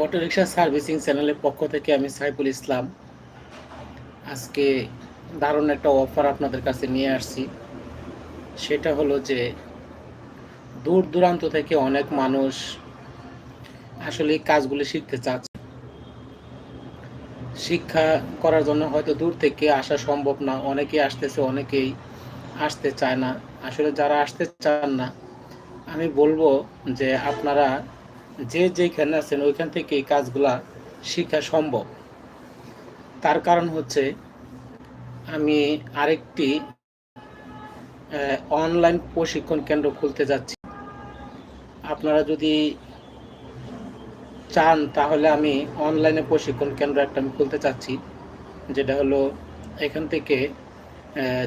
Autorickshaw servicing চ্যানেলের পক্ষ থেকে আমি সাইফুল ইসলাম। আজকে দারুণ একটা অফার আপনাদের কাছে নিয়ে আসছি। সেটা হলো যে, দূর দূরান্ত থেকে অনেক মানুষ আসলে কাজগুলি শিখতে চাচ্ছে। শিক্ষা করার জন্য হয়তো দূর থেকে আসা সম্ভব না, অনেকেই আসতেছে, অনেকেই আসতে চায় না। আসলে যারা আসতে চান না, আমি বলব যে আপনারা যে যেখানে আছেন, ওইখান থেকে এই কাজগুলা শেখা সম্ভব। তার কারণ হচ্ছে, আমি আরেকটি অনলাইন প্রশিক্ষণ কেন্দ্র খুলতে যাচ্ছি। আপনারা যদি চান, তাহলে আমি অনলাইনে প্রশিক্ষণ কেন্দ্র একটা আমি খুলতে চাচ্ছি, যেটা হলো, এখান থেকে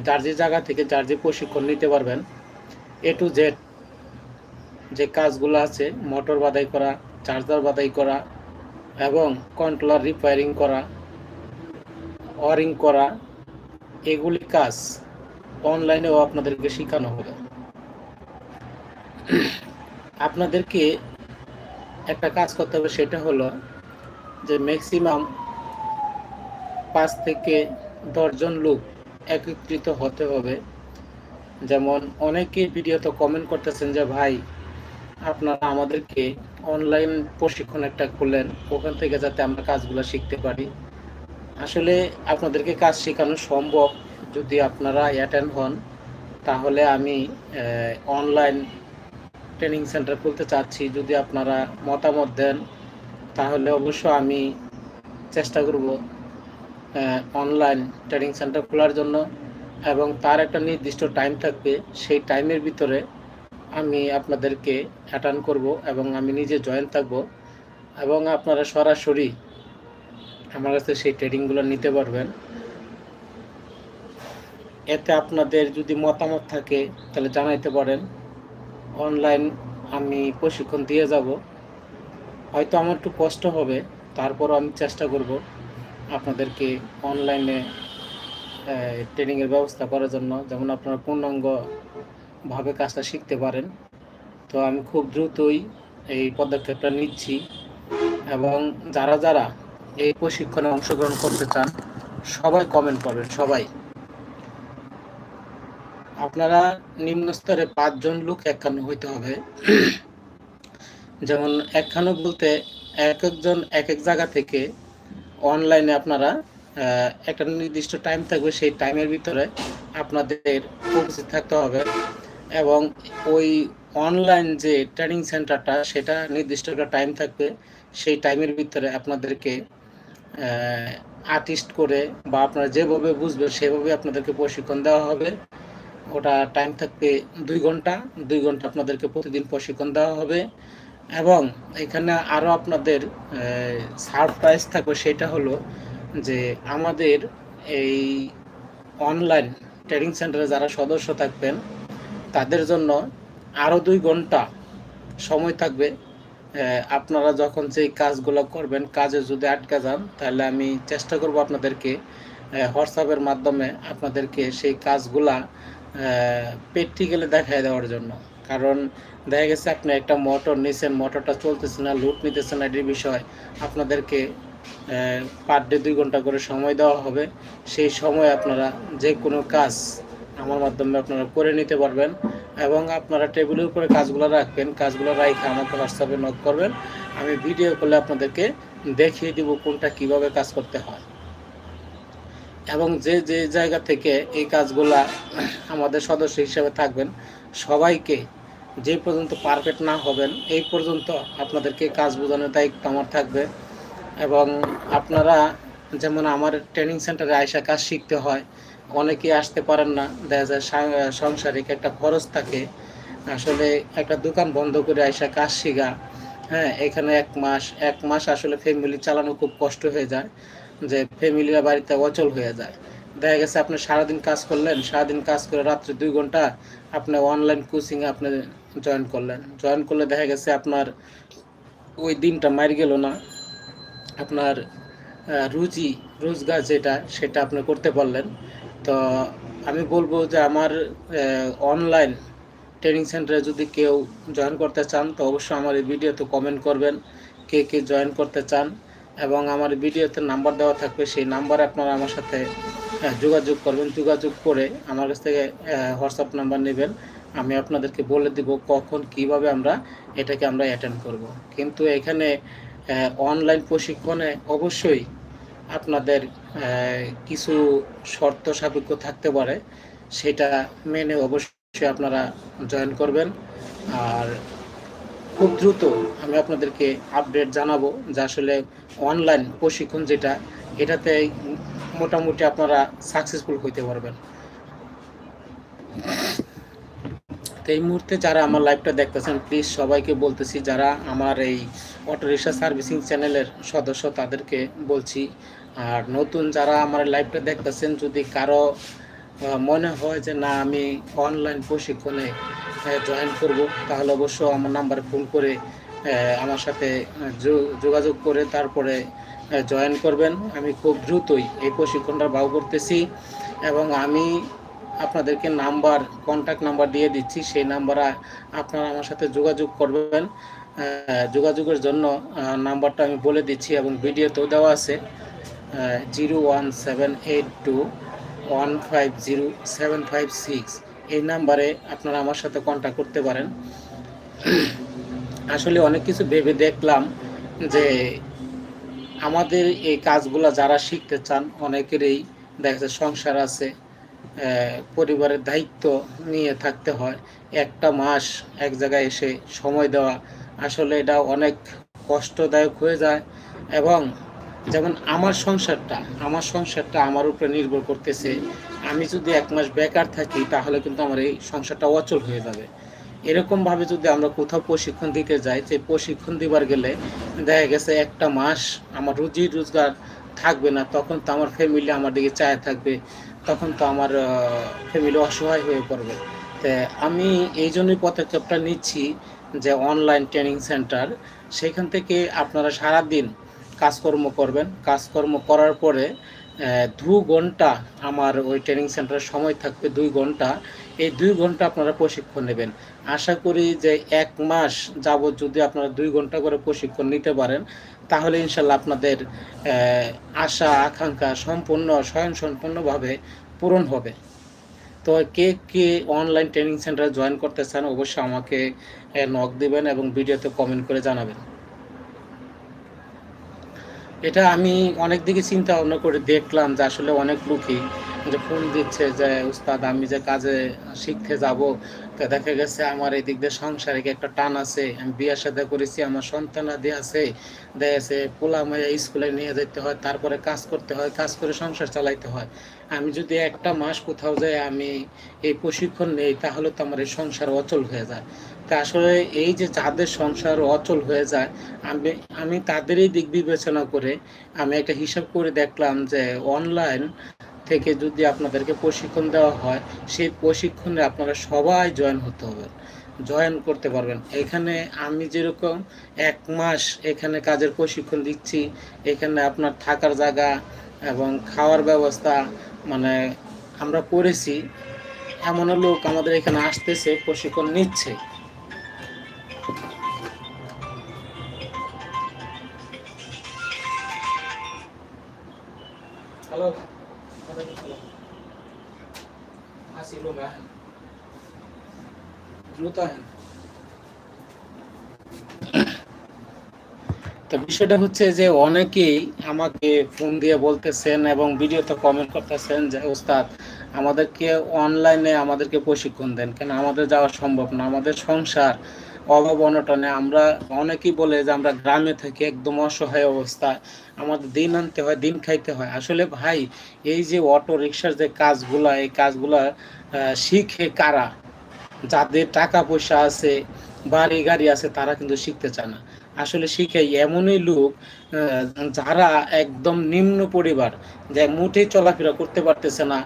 যার যে জায়গা থেকে যার যে প্রশিক্ষণ নিতে পারবেন এ টু জেড যে কাজগুলো আছে, মোটর বাদাই করা, চার্জার বাদাই করা এবং কন্ট্রোলার রিপেয়ারিং করা ওয়ারিং করা, এগুলি কাজ অনলাইনেও আপনাদেরকে শেখানো হবে। আপনাদেরকে একটা কাজ করতে হবে, সেটা হলো যে ম্যাক্সিমাম পাঁচ থেকে দশজন লোক একত্রিত হতে হবে। যেমন অনেকে ভিডিওতে কমেন্ট করতেছেন যে, ভাই আপনারা আমাদেরকে অনলাইন প্রশিক্ষণ একটা করলেন ওখান থেকে যাতে আমরা কাজগুলো শিখতে পারি। আসলে আপনাদেরকে কাজ শেখানো সম্ভব যদি আপনারা অ্যাটেন্ড হন। তাহলে আমি অনলাইন ট্রেনিং সেন্টার খুলতে চাচ্ছি। যদি আপনারা মতামত দেন, তাহলে অবশ্য আমি চেষ্টা করব অনলাইন ট্রেনিং সেন্টার খোলার জন্য। এবং তার একটা নির্দিষ্ট টাইম থাকবে, সেই টাইমের ভিতরে আমি আপনাদেরকে অ্যাটেন্ড করব এবং আমি নিজে জয়েন থাকব এবং আপনারা সরাসরি আমার কাছে সেই ট্রেনিংগুলো নিতে পারবেন। এতে আপনাদের যদি মতামত থাকে, তাহলে জানাইতে পারেন। অনলাইন আমি প্রশিক্ষণ দিয়ে যাব। হয়তো আমার একটু কষ্ট হবে, তারপরও আমি চেষ্টা করব আপনাদেরকে অনলাইনে ট্রেনিংয়ের ব্যবস্থা করার জন্য। যেমন আপনারা পূর্ণাঙ্গভাবে কাজটা শিখতে পারেন। তো আমি খুব দ্রুতই এই পদক্ষেপটা নিচ্ছি এবং যারা যারা এই প্রশিক্ষণে অংশগ্রহণ করতে চান, সবাই কমেন্ট করবেন, সবাই। আপনারা নিম্ন স্তরে পাঁচজন লোক একখানো হইতে হবে। যেমন একখানো বলতে এক একজন এক এক জায়গা থেকে অনলাইনে আপনারা একটা নির্দিষ্ট টাইম থাকবে, সেই টাইমের ভিতরে আপনাদের উপস্থিত থাকতে হবে। এবং ওই অনলাইন যে ট্রেনিং সেন্টারটা সেটা নির্দিষ্ট একটা টাইম থাকবে। সেই টাইমের ভিতরে আপনাদেরকে আর্টিস্ট করে বা আপনারা যেভাবে বুঝবেন সেভাবে আপনাদেরকে প্রশিক্ষণ দেওয়া হবে। ওটা টাইম থাকবে দুই ঘণ্টা দুই ঘণ্টা আপনাদেরকে প্রতিদিন প্রশিক্ষণ দেওয়া হবে। এবং এখানে আরও আপনাদের সারপ্রাইজ থাকবে সেটা হলো যে আমাদের এই অনলাইন ট্রেনিং সেন্টারে যারা সদস্য থাকবেন তাদের জন্য আরও দুই ঘণ্টা সময় থাকবে। আপনারা যখন যেই কাজগুলো করবেন, কাজে যদি আটকা যান, তাহলে আমি চেষ্টা করব আপনাদেরকে হোয়াটসঅ্যাপের মাধ্যমে আপনাদেরকে সেই কাজগুলা প্র্যাকটিক্যালি দেখায় দেওয়ার জন্য। কারণ দেখা গেছে আপনি একটা মোটর নিছেন মোটরটা চলতেছে না লুট নিতেছে না, এটির বিষয় আপনাদেরকে পার ডে দুই ঘণ্টা করে সময় দেওয়া হবে। সেই সময় আপনারা যে কোনো কাজ আমার মাধ্যমে আপনারা করে নিতে পারবেন এবং আপনারা টেবিলের উপরে কাজগুলো রাখবেন, কাজগুলো রাখে আমাকে হোয়াটসঅ্যাপে নোট করবেন। আমি ভিডিও করলে আপনাদেরকে দেখিয়ে দিব কোনটা কীভাবে কাজ করতে হয়। এবং যে যে জায়গা থেকে এই কাজগুলা আমাদের সদস্য হিসেবে থাকবেন, সবাইকে যে পর্যন্ত পারফেক্ট না হবেন, এই পর্যন্ত আপনাদেরকে কাজ বোঝানোর দায়িত্ব আমার থাকবে। এবং আপনারা যেমন আমার ট্রেনিং সেন্টারে আয়সা কাজ শিখতে হয় অনেকেই আসতে পারেন না। দেখা যায় সাংসারিক একটা খরচ থাকে। আসলে একটা দোকান বন্ধ করে আয়সা কাজ শিখা হ্যাঁ এখানে এক মাস এক মাস আসলে ফ্যামিলি চালানো খুব কষ্ট হয়ে যায়, যে ফ্যামিলিরা বাড়িতে অচল হয়ে যায়। দেখা গেছে আপনি সারাদিন কাজ করলেন, সারাদিন কাজ করে রাত্রে দুই ঘণ্টা আপনি অনলাইন কোচিংয়ে আপনি জয়েন করলেন। জয়েন করলে দেখা গেছে আপনার ওই দিনটা মার গেল না। আপনার রুজি, রোজগার যেটা, সেটা আপনি করতে পারলেন। তো আমি বলব যে আমার অনলাইন ট্রেনিং সেন্টারে যদি কেউ জয়েন করতে চান, তো অবশ্যই আমার এই ভিডিওতে কমেন্ট করবেন, কে কে জয়েন করতে চান এবং আমার ভিডিওতে নাম্বার দেওয়া থাকবে, সেই নাম্বারে আপনারা আমার সাথে যোগাযোগ করবেন। যোগাযোগ করে আমার কাছ থেকে হোয়াটসঅ্যাপ নাম্বার নেবেন। আমি আপনাদেরকে বলে দিব কখন কীভাবে আমরা এটাকে আমরা অ্যাটেন্ড করব। কিন্তু এখানে অনলাইন প্রশিক্ষণে অবশ্যই আপনাদের কিছু শর্ত সাপেক্ষ থাকতে পারে, সেটা মেনে অবশ্যই আপনারা জয়েন করবেন। আর খুব দ্রুত আমি আপনাদেরকে আপডেট জানাব যে আসলে অনলাইন প্রশিক্ষণ যেটা, এটাতে মোটামুটি আপনারা সাকসেসফুল হইতে পারবেন। তো এই মুহূর্তে যারা আমার লাইভটা দেখতেছেন প্লিজ সবাইকে বলতেছি, যারা আমার এই অটো রিক্সা সার্ভিসিং চ্যানেলের সদস্য, তাদেরকে বলছি আর নতুন যারা আমার লাইভটা দেখতেছেন, যদি কারও মনে হয় যে না, আমি অনলাইন প্রশিক্ষণে জয়েন করব, তাহলে অবশ্য আমার নাম্বারে ফোন করে আমার সাথে যোগাযোগ করে তারপরে জয়েন করবেন। আমি খুব দ্রুতই এই প্রশিক্ষণটা বাউ করতেছি এবং আমি আপনাদেরকে নাম্বার কন্ট্যাক্ট নাম্বার দিয়ে দিচ্ছি। সেই নাম্বারে আপনারা আমার সাথে যোগাযোগ করবেন। যোগাযোগের জন্য নাম্বারটা আমি বলে দিচ্ছি এবং ভিডিওতেও দেওয়া আছে। Zero one seven eight two one five zero seven five six এই নাম্বারে আপনারা আমার সাথে কন্ট্যাক্ট করতে পারেন। আসলে অনেক কিছু ভেবে দেখলাম যে আমাদের এই কাজগুলো যারা শিখতে চান, অনেকেরই দেখা যাচ্ছে সংসার আছে পরিবারের দায়িত্ব নিয়ে থাকতে হয়। একটা মাস এক জায়গায় এসে সময় দেওয়া আসলে এটা অনেক কষ্টদায়ক হয়ে যায় এবং যেমন আমার সংসারটা আমার সংসারটা আমার উপরে নির্ভর করতেছে, আমি যদি এক মাস বেকার থাকি তাহলে কিন্তু আমার এই সংসারটা অচল হয়ে যাবে। এরকমভাবে যদি আমরা কোথাও প্রশিক্ষণ দিতে যাই, যে প্রশিক্ষণ দিবার গেলে দেখা গেছে একটা মাস আমার রুজি রোজগার থাকবে না, তখন তো আমার ফ্যামিলি আমার দিকে চায় থাকবে, তখন তো আমার ফ্যামিলি অসহায় হয়ে পড়বে। তো আমি এই জন্যই পদক্ষেপটা নিচ্ছি যে অনলাইন ট্রেনিং সেন্টার সেখান থেকে আপনারা সারা দিন কাজকর্ম করবেন। কাজকর্ম করার পরে দু ঘণ্টা আমার ওই ট্রেনিং সেন্টারে সময় থাকবে দুই ঘণ্টা। এই দুই ঘণ্টা আপনারা প্রশিক্ষণ নেবেন। আশা করি যে এক মাস যাবৎ যদি আপনারা দুই ঘণ্টা করে প্রশিক্ষণ নিতে পারেন, তাহলে ইনশাল্লাহ আপনাদের আশা, আকাঙ্ক্ষা সম্পূর্ণ স্বয়ং সম্পূর্ণভাবে পূরণ হবে। তো কে কে অনলাইন ট্রেনিং সেন্টারে জয়েন করতে চান, অবশ্যই আমাকে নক দেবেন এবং ভিডিওতে কমেন্ট করে জানাবেন। এটা আমি অনেক দিকে চিন্তা ভাবনা করে দেখলাম যে আসলে অনেক লোকই যে ফোন দিচ্ছে যে, উস্তাদ, আমি যে কাজে শিখতে যাব, তো দেখা গেছে আমার এই দিক দিয়ে সংসারে একটা টান আছে। আমি বিয়ের সাথে করেছি, আমার সন্তান আদি আছে। দেখেছে পোলা মাইয়া স্কুলে নিয়ে যেতে হয়, তারপরে কাজ করতে হয়, কাজ করে সংসার চালাইতে হয়। আমি যদি একটা মাস কোথাও যাই, আমি এই প্রশিক্ষণ নেই, তাহলে তো আমার এই সংসার অচল হয়ে যায়। তা আসলে এই যে যাদের সংসার অচল হয়ে যায়, আমি আমি তাদেরই দিক বিবেচনা করে আমি একটা হিসাব করে দেখলাম যে অনলাইন থেকে যদি আপনাদেরকে প্রশিক্ষণ দেওয়া হয়, সেই প্রশিক্ষণে আপনারা সবাই জয়েন হতে হবে জয়েন করতে পারবেন। এখানে আমি যেরকম এক মাস এখানে কাজের প্রশিক্ষণ দিচ্ছি, এখানে আপনার থাকার জায়গা এবং খাওয়ার ব্যবস্থা মানে আমরা করেছি, এমনও লোক আমাদের এখানে আসতেছে, প্রশিক্ষণ নিচ্ছে। হ্যালো আসি লোক দ্রুত তো বিষয়টা হচ্ছে যে অনেকেই আমাকে ফোন দিয়ে বলতেছেন এবং ভিডিওতে কমেন্ট করতেছেন যে, ওস্তাদ, আমাদেরকে অনলাইনে আমাদেরকে প্রশিক্ষণ দেন। কেন? আমাদের যাওয়া সম্ভব না। আমাদের সংসার অভাব অনটনে আমরা অনেকেই বলে যে আমরা গ্রামে থাকি একদম অসহায় অবস্থা, আমাদের দিন আনতে হয়, দিন খাইতে হয়। আসলে ভাই, এই যে অটো রিক্সার যে কাজগুলা, এই কাজগুলা শিখে কারা? যাদের টাকা পয়সা আছে বাড়ি গাড়ি আছে, তারা কিন্তু শিখতে চায় না। আসলে শিখে এমনই লোক যারা একদম নিম্ন পরিবার, যে মুঠেই চলাফেরা করতে পারতেছে না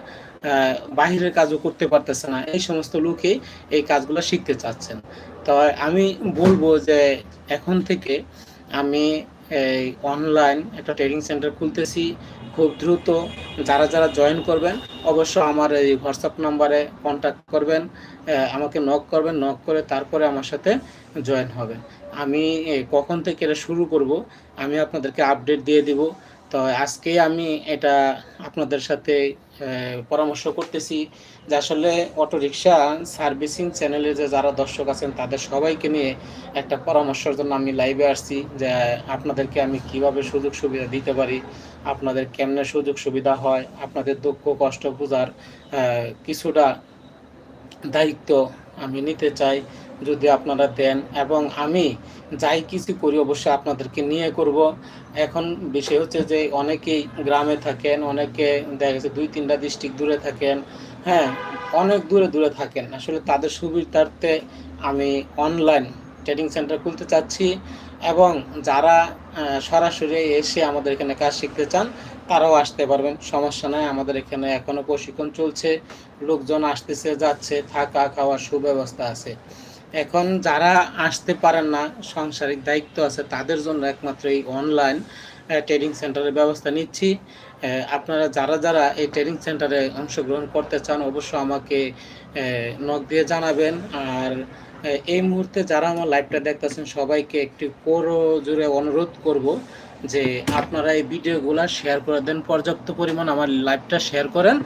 বাহিরের কাজও করতে পারতেছে না। এই সমস্ত লোকে এই কাজগুলো শিখতে চাচ্ছেন। তো আমি বলব যে এখন থেকে আমি এই অনলাইন একটা ট্রেনিং সেন্টার খুলতেছি। খুব দ্রুত যারা যারা জয়েন করবেন, অবশ্য আমার এই হোয়াটসঅ্যাপ নাম্বারে কন্ট্যাক্ট করবেন আমাকে নক করবেন নক করে তারপরে আমার সাথে জয়েন হবেন। আমি কখন থেকে এটা শুরু করব, আমি আপনাদেরকে আপডেট দিয়ে দিব। তো আজকে আমি এটা আপনাদের সাথে পরামর্শ করতেছি যে আসলে অটোরিকশা সার্ভিসিং চ্যানেলে যে যারা দর্শক আছেন, তাদের সবাইকে নিয়ে একটা পরামর্শের জন্য আমি লাইভে আসছি যে আপনাদেরকে আমি কীভাবে সুযোগ সুবিধা দিতে পারি, আপনাদের কেমনে সুযোগ সুবিধা হয়, আপনাদের দুঃখ, কষ্ট বোঝার কিছুটা দায়িত্ব আমি নিতে চাই যদি আপনারা দেন এবং আমি যাই কিছু করি অবশ্যই আপনাদেরকে নিয়ে করব। এখন বিষয় হচ্ছে যে অনেকেই গ্রামে থাকেন, অনেকে দেখা গেছে দুই তিনটা ডিস্ট্রিক্ট দূরে থাকেন হ্যাঁ অনেক দূরে দূরে থাকেন। আসলে তাদের সুবিধার্থে আমি অনলাইন ট্রেডিং সেন্টার খুলতে চাচ্ছি এবং যারা সরাসরি এসে আমাদের এখানে কাজ শিখতে চান, তারাও আসতে পারবেন। সমস্যা নাই, আমাদের এখানে এখনও প্রশিক্ষণ চলছে। লোকজন আসতেছে, যাচ্ছে, থাকা, খাওয়ার সুব্যবস্থা আছে। এখন যারা আসতে পারেন না, সাংসারিক দায়িত্ব আছে, তাদের জন্য একমাত্র এই অনলাইন ট্রেডিং সেন্টারের ব্যবস্থা নিচ্ছি। আপনারা যারা যারা এই ট্রেনিং সেন্টারে অংশগ্রহণ করতে চান, অবশ্যই আমাকে নক দিয়ে জানাবেন। আর এই মুহূর্তে যারা আমার লাইভটা দেখতেছেন, সবাইকে একটি পুরো জুড়ে অনুরোধ করব। যে আপনারা এই ভিডিওগুলো শেয়ার করে দেন, পর্যাপ্ত পরিমাণ আমার লাইভটা শেয়ার করেন,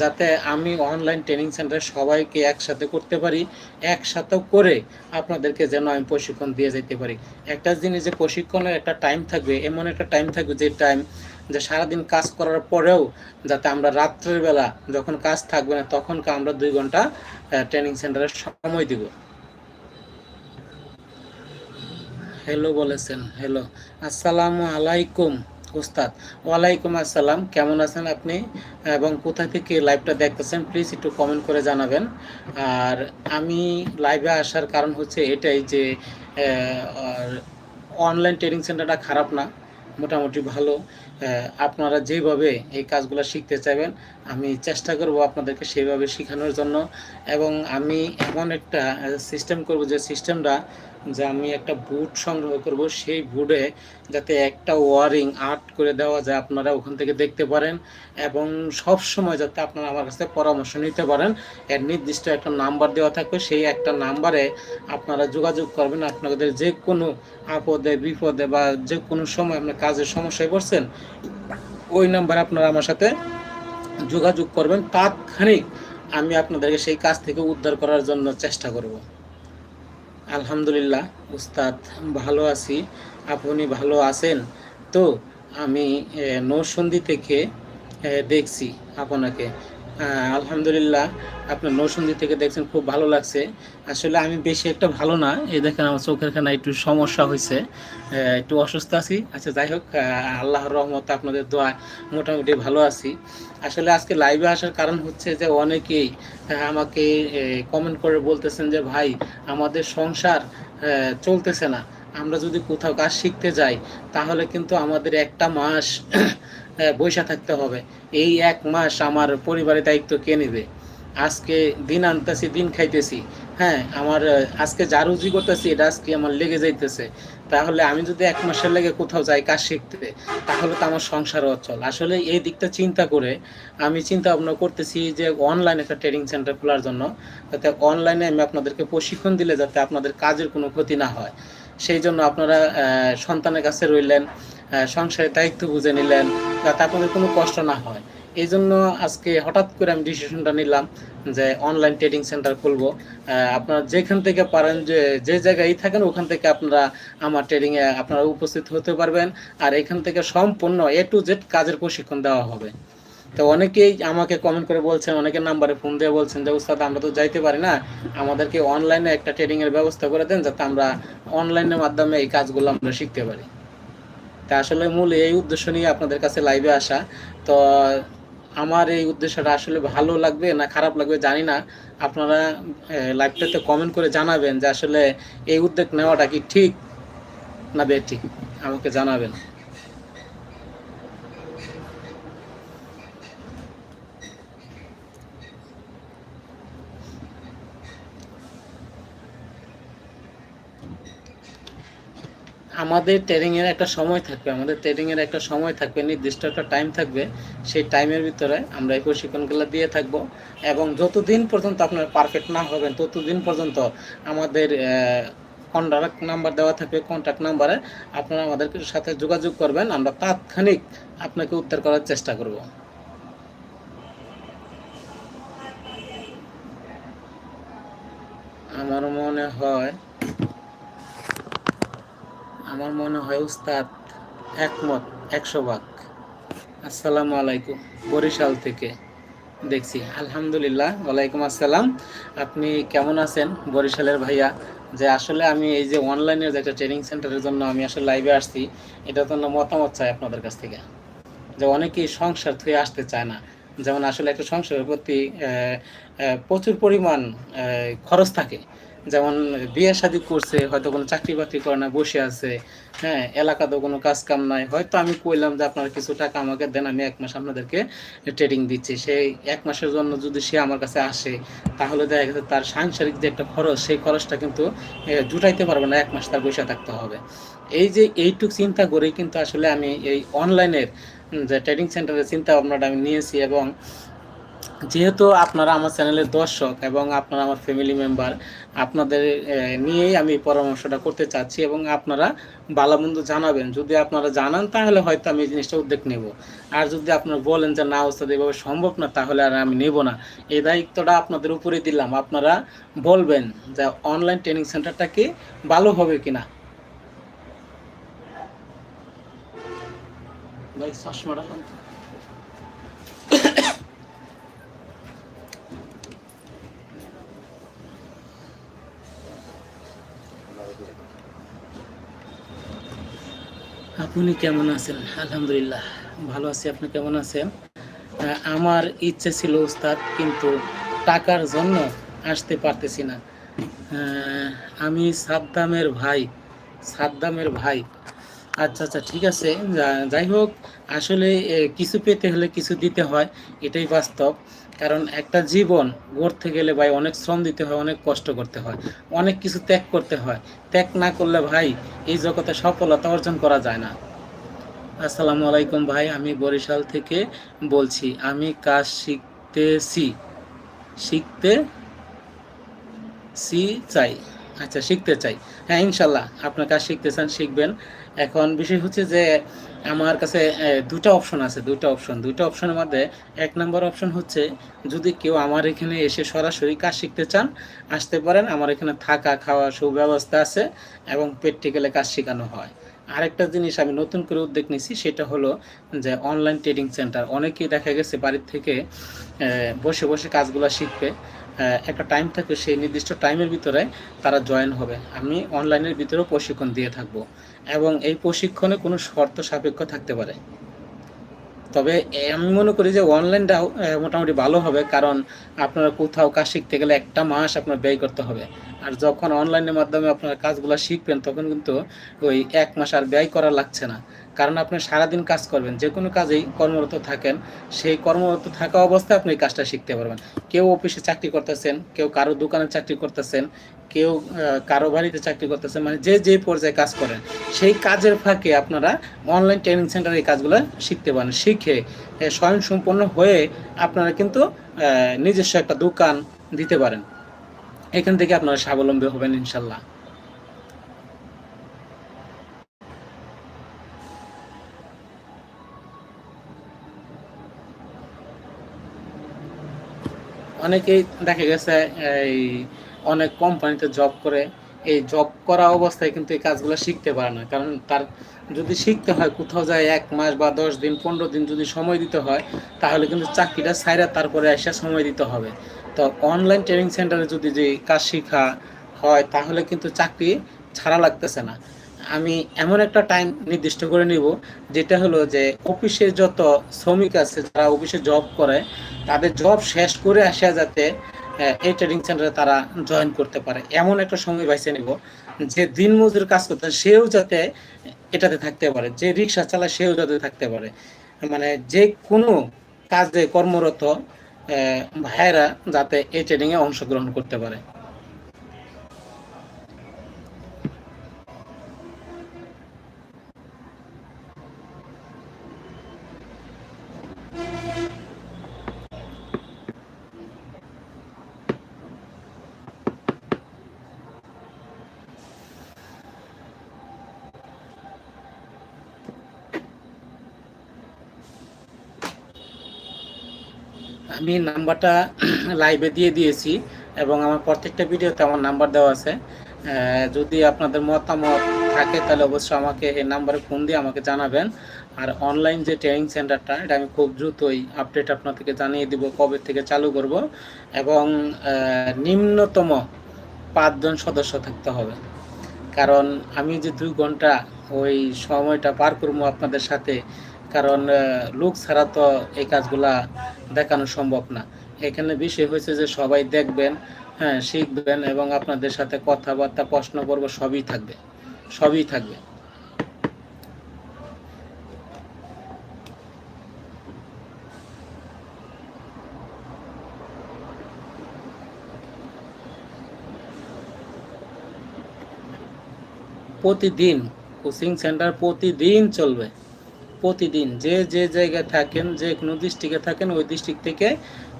যাতে আমি অনলাইন ট্রেনিং সেন্টারে সবাইকে একসাথে করতে পারি একসাথে করে আপনাদেরকে যেন আমি প্রশিক্ষণ দিয়ে যেতে পারি। একটা জিনিস যে প্রশিক্ষণের একটা টাইম থাকবে, এমন একটা টাইম থাকবে যে টাইম যে সারাদিন কাজ করার পরেও যাতে আমরা রাত্রের বেলা যখন কাজ থাকবে না তখন আমরা দুই ঘণ্টা ট্রেনিং সেন্টারে সময় দিব। হ্যালো বলেছেন, হ্যালো। আসসালামু আলাইকুম উস্তাদ ওয়ালাইকুম আসসালাম, কেমন আছেন আপনি? এবং কোথা থেকে লাইভটা দেখতেছেন প্লিজ একটু কমেন্ট করে জানাবেন। আর আমি লাইভে আসার কারণ হচ্ছে এটাই যে অনলাইন ট্রেনিং সেন্টারটা খারাপ না, মোটামুটি ভালো। আপনারা যেভাবে এই কাজগুলো শিখতে চাইবেন, আমি চেষ্টা করব আপনাদেরকে সেইভাবে শেখানোর জন্য। এবং আমি এমন একটা সিস্টেম করব যে সিস্টেমটা যে আমি একটা বুট সংগ্রহ করব, সেই বুটে যাতে একটা ওয়ারিং আর্ট করে দেওয়া যায়, আপনারা ওখান থেকে দেখতে পারেন এবং সব সময় যাতে আপনারা আমার কাছে পরামর্শ নিতে পারেন। এর নির্দিষ্ট একটা নাম্বার দেওয়া থাকবে, সেই একটা নাম্বারে আপনারা যোগাযোগ করবেন। আপনাদের যে কোনো আপদে, বিপদে বা যে কোনো সময় আপনার কাজের সমস্যায় পড়ছেন, ওই নাম্বারে আপনারা আমার সাথে যোগাযোগ করবেন। তাৎক্ষণিক আমি আপনাদেরকে সেই কাজ থেকে উদ্ধার করার জন্য চেষ্টা করব। আলহামদুলিল্লাহ উস্তাদ ভালো আছি আপনি ভালো আছেন? তো আমি নৌসন্ধি থেকে দেখছি আপনাকে। আলহামদুলিল্লাহ, আপনার নৌসন্ধি থেকে দেখছেন খুব ভালো লাগছে। আসলে আমি বেশি একটা ভালো না, এই দেখেন আমার চোখের খানা একটু সমস্যা হয়েছে একটু অসুস্থ আছি। আচ্ছা যাই হোক আল্লাহর রহমত আপনাদের দোয়া মোটামুটি ভালো আছি। আসলে আজকে লাইভে আসার কারণ হচ্ছে যে অনেকেই আমাকে কমেন্ট করে বলতেছেন যে, ভাই, আমাদের সংসার চলতেছে না। আমরা যদি কোথাও কাজ শিখতে যাই, তাহলে কিন্তু আমাদের একটা মাস বৈশা থাকতে হবে। এই এক মাস আমার পরিবারের দায়িত্ব কে নেবে? আজকে দিন আনতেছি, দিন খাইতেছি। হ্যাঁ আমার, আজকে যা রুজি করতেছি, এটা আজকে আমার লেগে যাইতেছে। তাহলে আমি যদি এক মাসের লেগে কোথাও যাই কাজ শিখতে, তাহলে তো আমার সংসার অচল। আসলে এই দিকটা চিন্তা করে আমি চিন্তা ভাবনা করতেছি যে অনলাইন একটা ট্রেনিং সেন্টার খোলার জন্য, যাতে অনলাইনে আমি আপনাদেরকে প্রশিক্ষণ দিলে যাতে আপনাদের কাজের কোনো ক্ষতি না হয়। সেই জন্য আপনারা সন্তানের কাছে রইলেন। সংসারের দায়িত্ব বুঝে নিলেন যাতে আপনাদের কোনো কষ্ট না হয়। এই জন্য আজকে হঠাৎ করে আমি ডিসিশনটা নিলাম যে অনলাইন ট্রেডিং সেন্টার খুলবো। আপনারা যেখান থেকে পারেন যে যে জায়গায় থাকেন, ওখান থেকে আপনারা আমার ট্রেডিংয়ে আপনারা উপস্থিত হতে পারবেন। আর এখান থেকে সম্পূর্ণ এ টু জেড কাজের প্রশিক্ষণ দেওয়া হবে। তো অনেকেই আমাকে কমেন্ট করে বলছেন অনেকের নাম্বারে ফোন দিয়ে বলছেন যে উস্তাদ আমরা তো যাইতে পারি না। আমাদেরকে অনলাইনে একটা ট্রেডিংয়ের ব্যবস্থা করে দেন, যাতে আমরা অনলাইনের মাধ্যমে এই কাজগুলো আমরা শিখতে পারি। তা আসলে মূল এই উদ্দেশ্য নিয়ে আপনাদের কাছে লাইভে আসা। তো, আমার এই উদ্দেশ্যটা আসলে ভালো লাগবে না খারাপ লাগবে জানি না। আপনারা লাইভটাতে কমেন্ট করে জানাবেন যে আসলে এই উদ্যোগ নেওয়াটা কি ঠিক না বেঠিক? আমাকে জানাবেন। আমাদের ট্রেনিংয়ের একটা সময় থাকবে, আমাদের ট্রেনিংয়ের একটা সময় থাকবে, নির্দিষ্ট একটা টাইম থাকবে, সেই টাইমের ভিতরে আমরা এই প্রশিক্ষণগুলো দিয়ে থাকব। এবং যতদিন পর্যন্ত আপনার পারফেক্ট না হবেন, ততদিন পর্যন্ত আমাদের কন্ট্যাক্ট নাম্বার দেওয়া থাকবে কন্ট্যাক্ট নাম্বারে আপনারা আমাদের সাথে যোগাযোগ করবেন, আমরা তাৎক্ষণিক আপনাকে উত্তর করার চেষ্টা করব। আমার মনে হয় আমার মনে হয় উস্তাদ একমত, একশো ভাগ। আসসালামু আলাইকুম, বরিশাল থেকে দেখছি। আলহামদুলিল্লাহ, ওয়ালাইকুম আসসালাম। আপনি কেমন আছেন বরিশালের ভাইয়া? যে আসলে আমি এই যে অনলাইনের যে একটা ট্রেনিং সেন্টারের জন্য আমি আসলে লাইভে আসছি এটা জন্য মতামত চাই আপনাদের কাছ থেকে। যে অনেকেই সংসার থেকে আসতে চায় না। যেমন আসলে একটা সংসারের প্রতি প্রচুর পরিমাণ খরচ থাকে। যেমন বিয়ে শাদি করছে, হয়তো কোনো চাকরি বাকরি করে না, বসে আছে হ্যাঁ এলাকাতেও কোনো কাজ কাম নাই। হয়তো আমি কইলাম যে, আপনারা কিছু টাকা আমাকে দেন, আমি এক মাস আপনাদেরকে ট্রেডিং দিচ্ছি। সেই এক মাসের জন্য যদি সে আমার কাছে আসে, তাহলে দেখা গেছে তার সাংসারিক যে একটা খরচ, সেই খরচটা কিন্তু জুটাইতে পারবে না, এক মাস তার বসে থাকতে হবে। এই যে এইটুক চিন্তা করেই কিন্তু আসলে আমি এই অনলাইনের যে ট্রেডিং সেন্টারের চিন্তা ভাবনাটা আমি নিয়েছি এবং যেহেতু আপনারা আমার চ্যানেলের দর্শক এবং আপনারা আমার ফ্যামিলি মেম্বার আপনাদের নিয়েই আমি পরামর্শটা করতে চাচ্ছি এবং আপনারা বালাবন্ধ জানাবেন। যদি আপনারা জানান, তাহলে হয়তো আমি এই জিনিসটা উদ্যোগ নেব। আর যদি আপনারা বলেন যে, না, ওস্তাদ, এভাবে সম্ভব না, তাহলে আর আমি নেব না। এই দায়িত্বটা আপনাদের উপরে দিলাম। আপনারা বলবেন যে, অনলাইন ট্রেনিং সেন্টারটা কি ভালো হবে কিনা ভাই, চশমাটা আপনি কেমন আছেন? আলহামদুলিল্লাহ, ভালো আছি। আপনি কেমন আছেন? আমার ইচ্ছে ছিল উস্তাদ, কিন্তু টাকার জন্য আসতে পারতেছি না। আমি সাদ্দামের ভাই সাদ্দামের ভাই। আচ্ছা আচ্ছা ঠিক আছে। যাই হোক, আসলে কিছু পেতে হলে কিছু দিতে হয়, এটাই বাস্তব। কারণ একটা জীবন গড়তে গেলে ভাই অনেক শ্রম দিতে হয়, অনেক কষ্ট করতে হয়, অনেক কিছু ত্যাগ করতে হয়। ত্যাগ না করলে ভাই এই জগতে সফলতা অর্জন করা যায় না। আসসালামু আলাইকুম ভাই, আমি বরিশাল থেকে বলছি, আমি কাজ শিখতেছি, শিখতে সি চাই। আচ্ছা শিখতে চাই। হ্যাঁ ইনশাল্লাহ, আপনার কাজ শিখতে চান শিখবেন। এখন বিষয় হচ্ছে যে আমার কাছে দুটা অপশন আছে দুটা অপশন দুইটা অপশনের মধ্যে এক নম্বর অপশন হচ্ছে যদি কেউ আমার এখানে এসে সরাসরি কাজ শিখতে চান, আসতে পারেন, আমার এখানে থাকা, খাওয়া, সুব্যবস্থা আছে এবং প্র্যাকটিক্যালে কাজ শেখানো হয়। আরেকটা জিনিস আমি নতুন করে উদ্যোগ নিছি সেটা হলো যে অনলাইন ট্রেডিং সেন্টার অনেকেই দেখা গেছে বাড়ির থেকে বসে বসে কাজগুলো শিখবে একটা টাইম থাকে সেই নির্দিষ্ট টাইমের ভিতরে তারা জয়েন হবে। আমি অনলাইনের ভিতরেও প্রশিক্ষণ দিয়ে থাকব। এবং এই প্রশিক্ষণে কোনো শর্ত সাপেক্ষ থাকতে পারে। তবে আমি মনে করি যে অনলাইনটাও মোটামুটি ভালো হবে, কারণ আপনারা কোথাও কাজ শিখতে গেলে একটা মাস আপনার ব্যয় করতে হবে। আর যখন অনলাইনের মাধ্যমে আপনারা কাজগুলো শিখবেন, তখন কিন্তু ওই এক মাস আর ব্যয় করা লাগছে না। কারণ আপনি সারাদিন কাজ করবেন, যে কোনো কাজেই কর্মরত থাকেন, সেই কর্মরত থাকা অবস্থায় আপনি এই কাজটা শিখতে পারবেন। কেউ অফিসে চাকরি করতেছেন, কেউ কারও দোকানে চাকরি করতেছেন কেউ কারও বাড়িতে চাকরি করতেছেন মানে যে যে পর্যায়ে কাজ করেন, সেই কাজের ফাঁকে আপনারা অনলাইন ট্রেনিং সেন্টারে এই কাজগুলো শিখতে পারেন। শিখে স্বয়ংসম্পন্ন হয়ে আপনারা কিন্তু নিজস্ব একটা দোকান দিতে পারেন। এখান থেকে আপনারা স্বাবলম্বী হবেন, ইনশাল্লাহ। অনেকেই দেখা গেছে, এই অনেক কোম্পানিতে জব করে, এই জব করা অবস্থায় কিন্তু এই কাজগুলো শিখতে পারে না। কারণ তার যদি শিখতে হয়, কোথাও যায় এক মাস বা দশ দিন, পনেরো দিন যদি সময় দিতে হয়, তাহলে কিন্তু চাকরিটা সাইরা তারপরে এসে সময় দিতে হবে। তো অনলাইন ট্রেনিং সেন্টারে যদি যে কাজ শেখা হয়, তাহলে কিন্তু চাকরি ছাড়া লাগতেছে না। আমি এমন একটা টাইম নির্দিষ্ট করে নিব, যেটা হলো যে অফিসের যত শ্রমিক আছে, যারা অফিসে জব করে, তাদের জব শেষ করে আসা যাতে এই ট্রেডিং সেন্টারে তারা জয়েন করতে পারে। এমন একটা সময় বাইছে নিব, যে দিন মজুর কাজ করতে সেও যাতে এটাতে থাকতে পারে, যে রিক্সা চালায় সেও যাতে থাকতে পারে। মানে যে কোনো কাজে কর্মরত ভাইয়েরা যাতে এই ট্রেডিংয়ে অংশগ্রহণ করতে পারে। আমি নাম্বারটা লাইভে দিয়ে দিয়েছি এবং আমার প্রত্যেকটা ভিডিওতে আমার নাম্বার দেওয়া আছে। যদি আপনাদের মতামত থাকে, তাহলে অবশ্যই আমাকে এই নাম্বারে ফোন দিয়ে আমাকে জানাবেন। আর অনলাইন যে ট্রেনিং সেন্টারটা এটা আমি খুব দ্রুতই আপডেট আপনাদেরকে জানিয়ে দিব কবে থেকে চালু করব এবং নিম্নতম পাঁচজন সদস্য থাকতে হবে। কারণ আমি যে দুই ঘণ্টা ওই সময়টা পার করব আপনাদের সাথে, কারণ লোক ছাড়া তো এই কাজগুলা দেখানো সম্ভব না। এখানে বিষয় হয়েছে যে সবাই দেখবেন হ্যাঁ শিখবেন এবং আপনাদের সাথে কথাবার্তা প্রশ্ন করব সবই থাকবে সবই থাকবে। প্রতিদিন কোচিং সেন্টার প্রতিদিন চলবে। প্রতিদিন যে যে জায়গায় থাকেন, যে কোনো ডিস্ট্রিক্টে থাকেন, ওই ডিস্ট্রিক্ট থেকে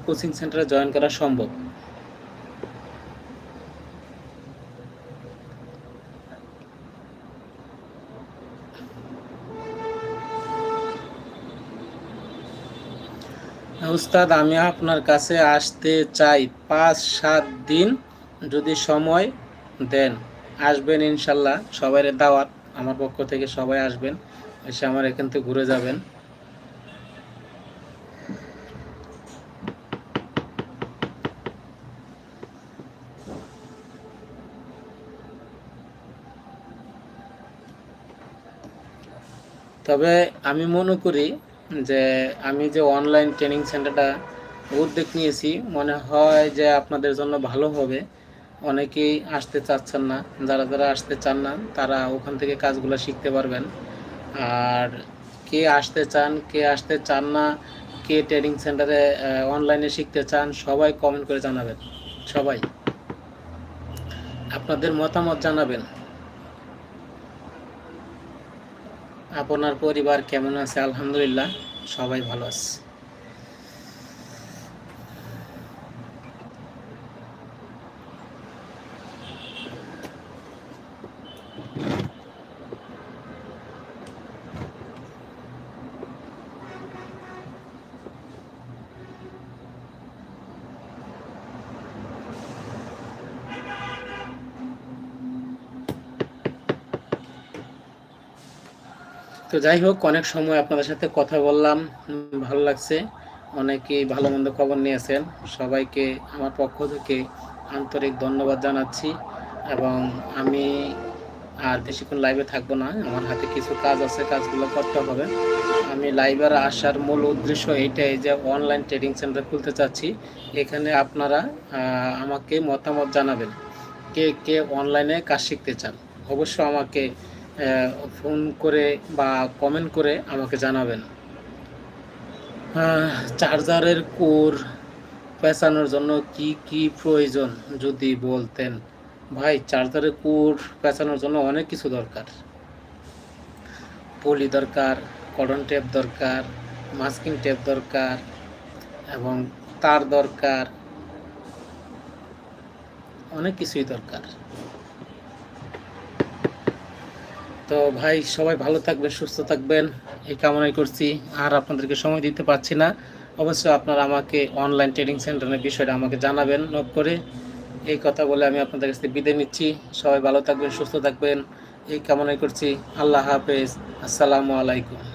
কোচিং সেন্টারে জয়েন করা সম্ভব। উস্তাদ, আমি আপনার কাছে আসতে চাই পাঁচ, সাত দিন যদি সময় দেন। আসবেন ইনশাল্লাহ সবাই দাওয়াত, আমার পক্ষ থেকে সবাই আসবেন। এসে আমার এখান থেকে ঘুরে যাবেন। তবে আমি মনে করি যে আমি যে অনলাইন ট্রেনিং সেন্টারটা উদ্যোগ নিয়েছি, মনে হয় যে আপনাদের জন্য ভালো হবে। অনেকেই আসতে চাচ্ছেন না, যারা যারা আসতে চান না, তারা ওখান থেকে কাজগুলো শিখতে পারবেন। আর কে আসতে চান, কে আসতে চান না, কে ট্রেনিং সেন্টারে অনলাইনে শিখতে চান, সবাই কমেন্ট করে জানাবেন, সবাই। আপনাদের মতামত জানাবেন। আপনার পরিবার কেমন আছে? আলহামদুলিল্লাহ, সবাই ভালো আছে। তো যাই হোক, অনেক সময় আপনাদের সাথে কথা বললাম, ভালো লাগছে। অনেকেই ভালো মন্দ খবর নিয়েছেন। সবাইকে আমার পক্ষ থেকে আন্তরিক ধন্যবাদ জানাচ্ছি এবং আমি আর বেশিক্ষণ লাইভে থাকব না। আমার হাতে কিছু কাজ আছে, কাজগুলো করতে হবে। আমি লাইভের আসার মূল উদ্দেশ্য এইটাই যে অনলাইন ট্রেডিং সেন্টার খুলতে চাচ্ছি। এখানে আপনারা আমাকে মতামত জানাবেন। কে কে অনলাইনে কাজ শিখতে চান? অবশ্য আমাকে ফোন করে বা কমেন্ট করে আমাকে জানাবেন। চার্জারের কোর পেঁচানোর জন্য কি কি প্রয়োজন যদি বলতেন? ভাই চার্জারের কোর পেঁচানোর জন্য অনেক কিছু দরকার। পলি দরকার কটন টেপ দরকার মাস্কিং টেপ দরকার এবং তার দরকার। অনেক কিছুই দরকার। তো ভাই, সবাই ভালো থাকবেন, সুস্থ থাকবেন, এই কামনাই করছি। আর আপনাদেরকে সময় দিতে পারছি না। অবশ্যই আপনারা আমাকে অনলাইন ট্রেনিং সেন্টারের বিষয়টা আমাকে জানাবেন নোট করে। এই কথা বলে আমি আপনাদের কাছে বিদায় নিচ্ছি। সবাই ভালো থাকবেন, সুস্থ থাকবেন, এই কামনাই করছি। আল্লাহ হাফেজ। আসসালামু আলাইকুম।